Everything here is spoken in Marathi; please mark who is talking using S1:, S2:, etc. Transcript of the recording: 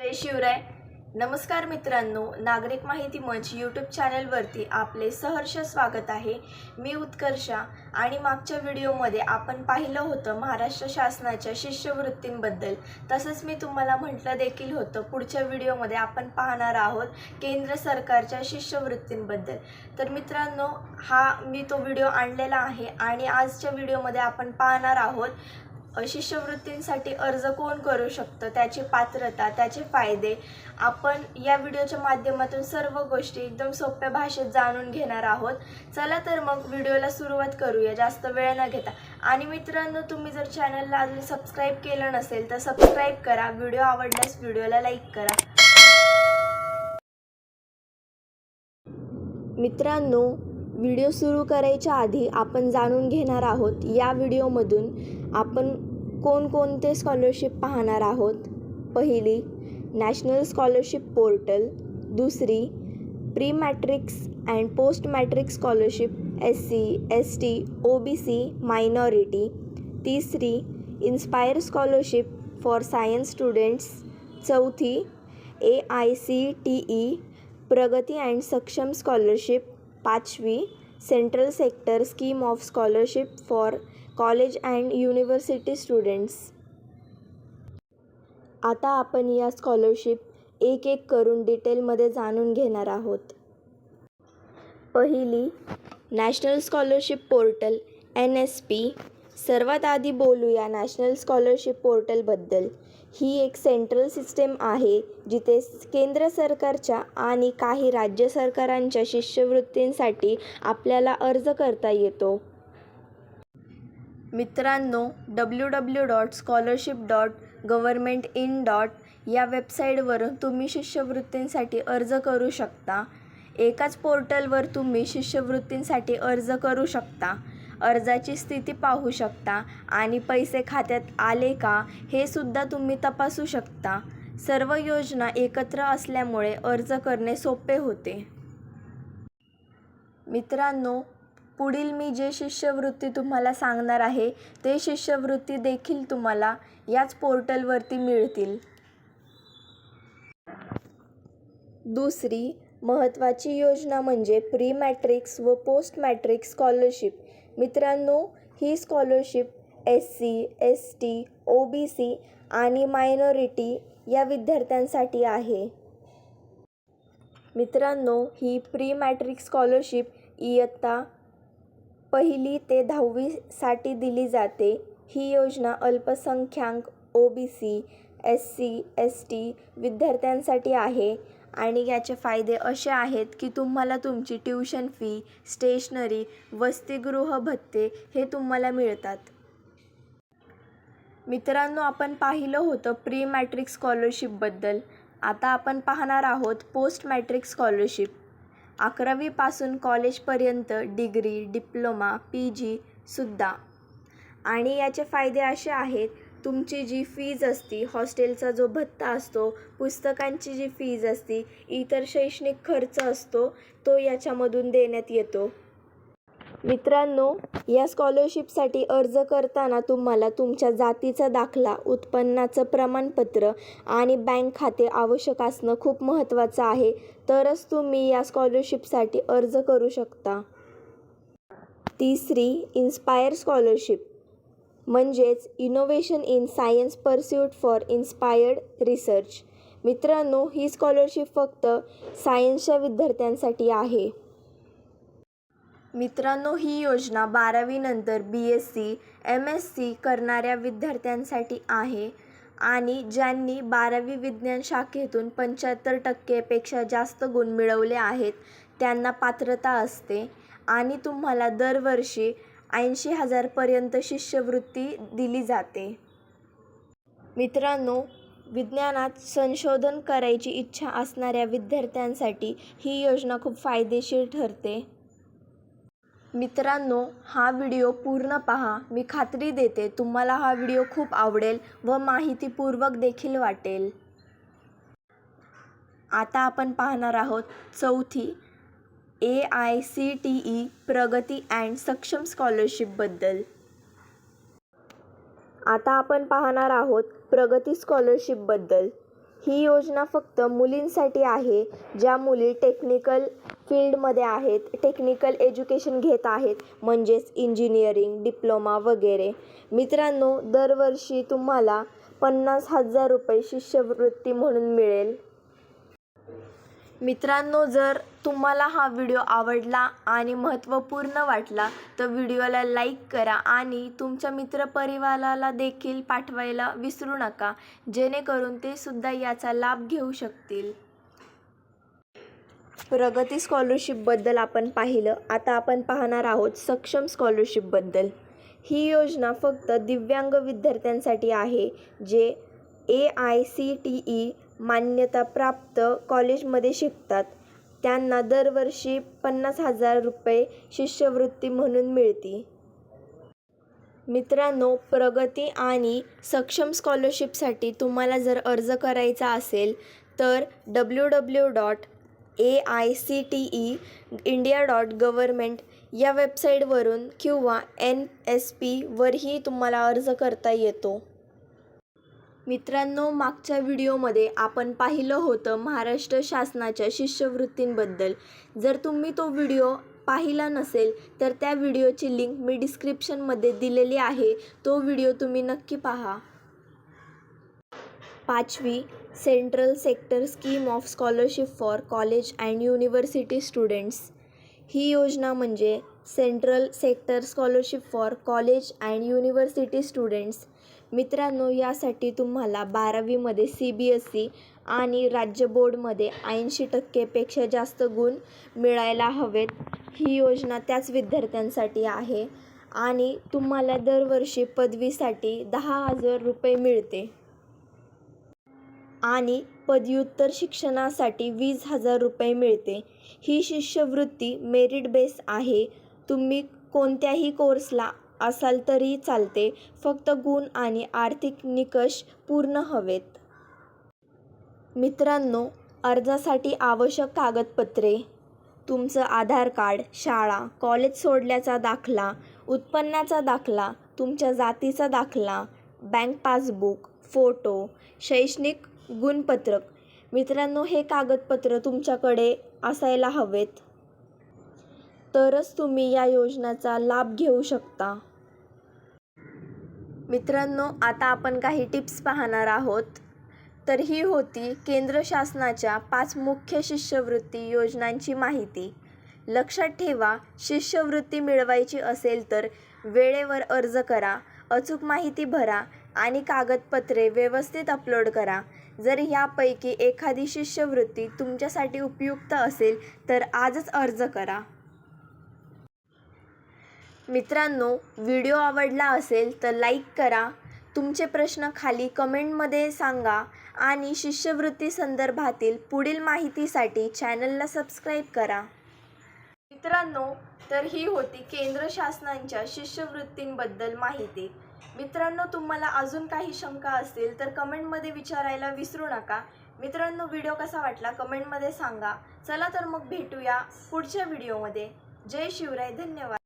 S1: जय शिवराय. नमस्कार मित्रांनो नागरिक माहिती मंच यूट्यूब चॅनलवरती आपले सहर्ष स्वागत आहे. मी उत्कर्षा आणि मागच्या व्हिडिओमध्ये आपण पाहिलं होतं महाराष्ट्र शासनाच्या शिष्यवृत्तींबद्दल. तसंच मी तुम्हाला म्हटलं देखील होतं पुढच्या व्हिडिओमध्ये आपण पाहणार आहोत केंद्र सरकारच्या शिष्यवृत्तींबद्दल. तर मित्रांनो हा मी तो व्हिडिओ आणलेला आहे आणि आजच्या व्हिडिओमध्ये आपण पाहणार आहोत शिष्यवृत्तींसाठी अर्ज कोण करू शकतं? त्याची पात्रता त्याचे फायदे. आपण या व्हिडिओच्या माध्यमातून सर्व गोष्टी एकदम सोप्या भाषेत जाणून घेणार आहोत. चला तर मग व्हिडिओला सुरुवात करूया. जास्त वेळ न घेता. आणि मित्रांनो तुम्ही जर चॅनलला अजून सबस्क्राईब केलं नसेल तर सबस्क्राईब करा. व्हिडिओ आवडल्यास व्हिडिओला लाईक करा. मित्रांनो व्हिडिओ सुरू करायच्या आधी आपण जाणून घेणार आहोत या व्हिडिओमधून आपण कोणकोणते स्कॉलरशिप पाहणार आहोत. पहिली नॅशनल स्कॉलरशिप पोर्टल दुसरी pre matrics and post matric scholarship S C S T O B C minority तिसरी inspire scholarship for science students चौथी A I C T E Pragati and Saksham scholarship पाचवी central sector scheme of scholarship for college and university students. आता आपण या स्कॉलरशिप एक एक करून डिटेलमध्ये जाणून घेणार आहोत. पहिली national scholarship portal N S P सर्वात आधी बोलूया नॅशनल स्कॉलरशिप पोर्टलबद्दल. ही एक सेंट्रल सिस्टीम आहे जिथे केंद्र सरकारच्या आणि काही राज्य सरकारांच्या शिष्यवृत्तींसाठी आपल्याला अर्ज करता येतो. मित्रांनो W W dot scholarship dot government in dot या वेबसाईटवरून तुम्ही शिष्यवृत्तींसाठी अर्ज करू शकता. एकाच पोर्टलवर तुम्ही शिष्यवृत्तींसाठी अर्ज करू शकता. अर्जाची स्थिती पाहू शकता. आणि पैसे खात्यात आले का हे सुद्धा तुम्ही तपासू शकता. सर्व योजना एकत्र असल्यामुळे अर्ज करणे सोपे होते. मित्रांनो पुढील मी जे शिष्यवृत्ती तुम्हाला सांगणार आहे ते शिष्यवृत्ती देखील तुम्हाला याच पोर्टलवरती मिळतील. दुसरी महत्त्वाची योजना म्हणजे प्री मॅट्रिक्स व पोस्ट मॅट्रिक स्कॉलरशिप. मित्रांनो ही scholarship S C S T O B C आणि मायनॉरिटी या विद्यार्थ्यांसाठी आहे. मित्रांनो ही प्री मॅट्रिक स्कॉलरशिप इयत्ता पहिली ते दहावीसाठी दिली जाते. ही योजना अल्पसंख्याक O B C S C S T विद्यार्थ्यांसाठी आहे. आणि याचे फायदे असे आहेत की तुम्हाला तुमची ट्यूशन फी स्टेशनरी वसतिगृह भत्ते हे तुम्हाला मिळतात. मित्रांनो आपण पाहिलं होतं प्री मॅट्रिक स्कॉलरशिपबद्दल आता आपण पाहणार आहोत पोस्ट मॅट्रिक स्कॉलरशिप अकरावीपासून कॉलेजपर्यंत डिग्री डिप्लोमा पी जीसुद्धा आणि याचे फायदे असे आहेत तुमची जी फीज असती हॉस्टेलचा जो भत्ता असतो पुस्तकांची जी फीज असती इतर शैक्षणिक खर्च असतो तो याच्यामधून देण्यात येतो. मित्रांनो या स्कॉलरशिपसाठी अर्ज करताना तुम्हाला तुमच्या जातीचा दाखला उत्पन्नाचं प्रमाणपत्र आणि बँक खाते आवश्यक असणं खूप महत्त्वाचं आहे. तरच तुम्ही या स्कॉलरशिपसाठी अर्ज करू शकता. तिसरी इन्स्पायर स्कॉलरशिप म्हणजेच innovation in science pursuit for inspired research मित्रांनो ही स्कॉलरशिप फक्त सायन्सच्या विद्यार्थ्यांसाठी आहे. मित्रांनो ही योजना बारावीनंतर B S C M S C करणाऱ्या विद्यार्थ्यांसाठी आहे. आणि ज्यांनी बारावी विज्ञान शाखेतून पंच्याहत्तर टक्केपेक्षा जास्त गुण मिळवले आहेत त्यांना पात्रता असते. आणि तुम्हाला दरवर्षी ऐंशी हजारपर्यंत शिष्यवृत्ती दिली जाते. मित्रांनो विज्ञानात संशोधन करायची इच्छा असणाऱ्या विद्यार्थ्यांसाठी ही योजना खूप फायदेशीर ठरते. मित्रांनो हा व्हिडिओ पूर्ण पहा. मी खात्री देते तुम्हाला हा व्हिडिओ खूप आवडेल व माहितीपूर्वक देखील वाटेल. आता आपण पाहणार आहोत चौथी A I C T E Pragati and Saksham स्कॉलरशिपबद्दल आता आपण पाहणार आहोत प्रगती स्कॉलरशिपबद्दल ही योजना फक्त मुलींसाठी आहे ज्या मुली टेक्निकल फील्डमध्ये आहेत टेक्निकल एज्युकेशन घेत आहेत म्हणजेच इंजिनिअरिंग डिप्लोमा वगैरे. मित्रांनो दरवर्षी तुम्हाला पन्नास हजार रुपये शिष्यवृत्ती म्हणून मिळेल. मित्रांनो जर तुम्हाला हा व्हिडिओ आवडला आणि महत्त्वपूर्ण वाटला तर व्हिडिओला लाईक करा आणि तुमच्या मित्रपरिवाराला देखील पाठवायला विसरू नका. जेणेकरून ते सुद्धा याचा लाभ घेऊ शकतील. प्रगती स्कॉलरशिपबद्दल आपण पाहिलं. आता आपण पाहणार आहोत सक्षम स्कॉलरशिपबद्दल ही योजना फक्त दिव्यांग विद्यार्थ्यांसाठी आहे जे A I C T E मान्यताप्राप्त कॉलेजमध्ये शिकतात. त्यांना दरवर्षी पन्नास हजार रुपये शिष्यवृत्ती म्हणून मिळते. मित्रांनो प्रगती आणि सक्षम स्कॉलरशिपसाठी तुम्हाला जर अर्ज करायचा असेल तर W W dot A I C T E India dot government या वेबसाईटवरून किंवा एन एस पीवरही तुम्हाला अर्ज करता येतो. मित्रांनो मागच्या व्हिडिओमध्ये आपण पाहिलं होतं महाराष्ट्र शासनाच्या शिष्यवृत्तींबद्दल. जर तुम्ही तो व्हिडिओ पाहिला नसेल तर त्या व्हिडिओची लिंक मी डिस्क्रिप्शनमध्ये दिलेली आहे. तो व्हिडिओ तुम्ही नक्की पहा. पाचवी central sector scheme of scholarship for college and university students. ही योजना म्हणजे central sector scholarship for college and university students. मित्रांनो यासाठी तुम्हाला बारावीमध्ये सी बी एस सी आणि राज्य बोर्डमध्ये ऐंशी टक्केपेक्षा जास्त गुण मिळायला हवेत. ही योजना त्याच विद्यार्थ्यांसाठी आहे आणि तुम्हाला दरवर्षी पदवीसाठी दहा हजार रुपये मिळते. आणि पदव्युत्तर शिक्षणासाठी वीस हजार रुपये मिळते. ही शिष्यवृत्ती मेरिट बेस आहे. तुम्ही कोणत्याही कोर्सला असाल तरी चालते. फक्त गुण आणि आर्थिक निकष पूर्ण हवेत. मित्रांनो अर्जासाठी आवश्यक कागदपत्रे तुमचं आधार कार्ड शाळा कॉलेज सोडल्याचा दाखला उत्पन्नाचा दाखला तुमच्या जातीचा दाखला बँक पासबुक फोटो शैक्षणिक गुणपत्रक. मित्रांनो हे कागदपत्र तुमच्याकडे असायला हवेत. तरच तुम्ही या योजनेचा लाभ घेऊ शकता. मित्रांनो आता आपण काही टिप्स पाहणार आहोत. तर ही होती केंद्र शासनाच्या पाच मुख्य शिष्यवृत्ती योजनांची माहिती. लक्षात ठेवा शिष्यवृत्ती मिळवायची असेल तर वेळेवर अर्ज करा अचूक माहिती भरा आणि कागदपत्रे व्यवस्थित अपलोड करा. जर ह्यापैकी एखादी शिष्यवृत्ती तुमच्यासाठी उपयुक्त असेल तर आजच अर्ज करा. मित्रांनो व्हिडिओ आवडला असेल तर लाईक करा. तुमचे प्रश्न खाली कमेंटमध्ये सांगा आणि शिष्यवृत्ती संदर्भातील पुढील माहितीसाठी चॅनलला सबस्क्राईब करा. मित्रांनो तर ही होती केंद्र शासनांच्या शिष्यवृत्तींबद्दल माहिती. मित्रांनो तुम्हाला अजून काही शंका असतील तर कमेंटमध्ये विचारायला विसरू नका. मित्रांनो व्हिडिओ कसा वाटला कमेंटमध्ये सांगा. चला तर मग भेटूया पुढच्या व्हिडिओमध्ये. जय शिवराय धन्यवाद.